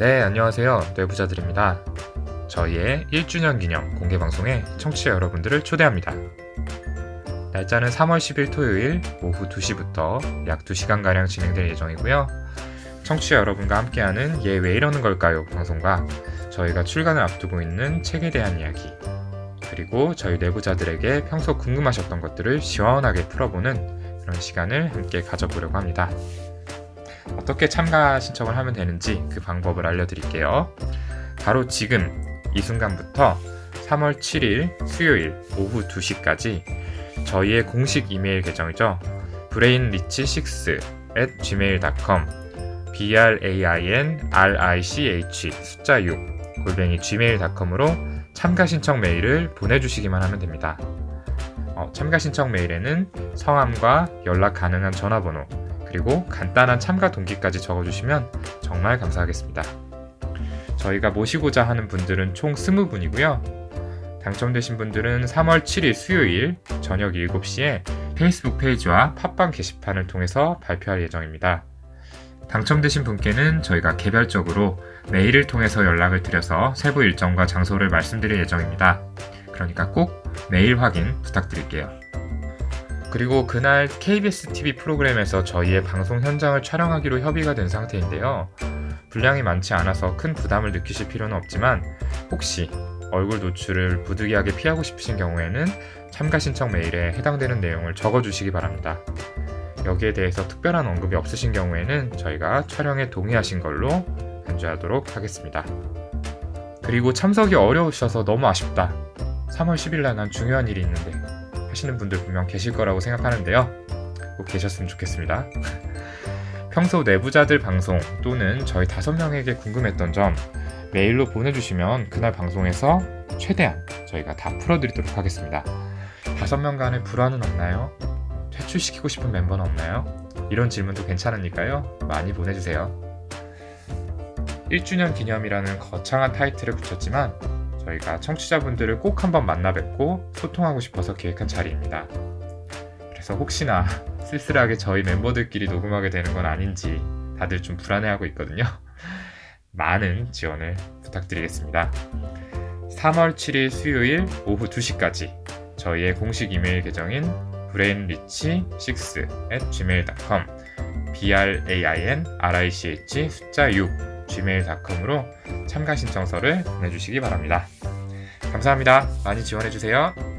네, 안녕하세요. 뇌부자들입니다. 저희의 1주년 기념 공개 방송에 청취자 여러분들을 초대합니다. 날짜는 3월 10일 토요일 오후 2시부터 약 2시간가량 진행될 예정이고요. 청취자 여러분과 함께하는 얘 왜 이러는 걸까요? 방송과 저희가 출간을 앞두고 있는 책에 대한 이야기, 그리고 저희 내부자들에게 평소 궁금하셨던 것들을 시원하게 풀어보는 그런 시간을 함께 가져보려고 합니다. 어떻게 참가 신청을 하면 되는지 그 방법을 알려드릴게요. 바로 지금 이 순간부터 3월 7일 수요일 오후 2시까지 저희의 공식 이메일 계정이죠. brainrich6 at gmail.com brainrich 숫자 6 골뱅이 gmail.com으로 참가 신청 메일을 보내주시기만 하면 됩니다. 어, 참가 신청 메일에는 성함과 연락 가능한 전화번호 그리고 간단한 참가 동기까지 적어주시면 정말 감사하겠습니다. 저희가 모시고자 하는 분들은 총 20분이고요. 당첨되신 분들은 3월 7일 수요일 저녁 7시에 페이스북 페이지와 팟빵 게시판을 통해서 발표할 예정입니다. 당첨되신 분께는 저희가 개별적으로 메일을 통해서 연락을 드려서 세부 일정과 장소를 말씀드릴 예정입니다. 그러니까 꼭 메일 확인 부탁드릴게요. 그리고 그날 KBS TV 프로그램에서 저희의 방송 현장을 촬영하기로 협의가 된 상태인데요. 분량이 많지 않아서 큰 부담을 느끼실 필요는 없지만 혹시 얼굴 노출을 부득이하게 피하고 싶으신 경우에는 참가 신청 메일에 해당되는 내용을 적어주시기 바랍니다. 여기에 대해서 특별한 언급이 없으신 경우에는 저희가 촬영에 동의하신 걸로 간주하도록 하겠습니다. 그리고 참석이 어려우셔서 너무 아쉽다. 3월 10일 날 난 중요한 일이 있는데 하시는 분들 분명 계실 거라고 생각하는데요. 꼭 계셨으면 좋겠습니다. 평소 내부자들 방송 또는 저희 다섯 명에게 궁금했던 점 메일로 보내주시면 그날 방송에서 최대한 저희가 다 풀어드리도록 하겠습니다. 다섯 명 간의 불화는 없나요? 퇴출시키고 싶은 멤버는 없나요? 이런 질문도 괜찮으니까요. 많이 보내주세요. 1주년 기념이라는 거창한 타이틀을 붙였지만 저희가 청취자분들을 꼭 한번 만나 뵙고 소통하고 싶어서 기획한 자리입니다. 그래서 혹시나 쓸쓸하게 저희 멤버들끼리 녹음하게 되는 건 아닌지 다들 좀 불안해하고 있거든요. 많은 지원을 부탁드리겠습니다. 3월 7일 수요일 오후 2시까지 저희의 공식 이메일 계정인 brainrich6 at gmail.com brainrich 숫자 6 gmail.com으로 참가 신청서를 보내주시기 바랍니다. 감사합니다. 많이 지원해주세요.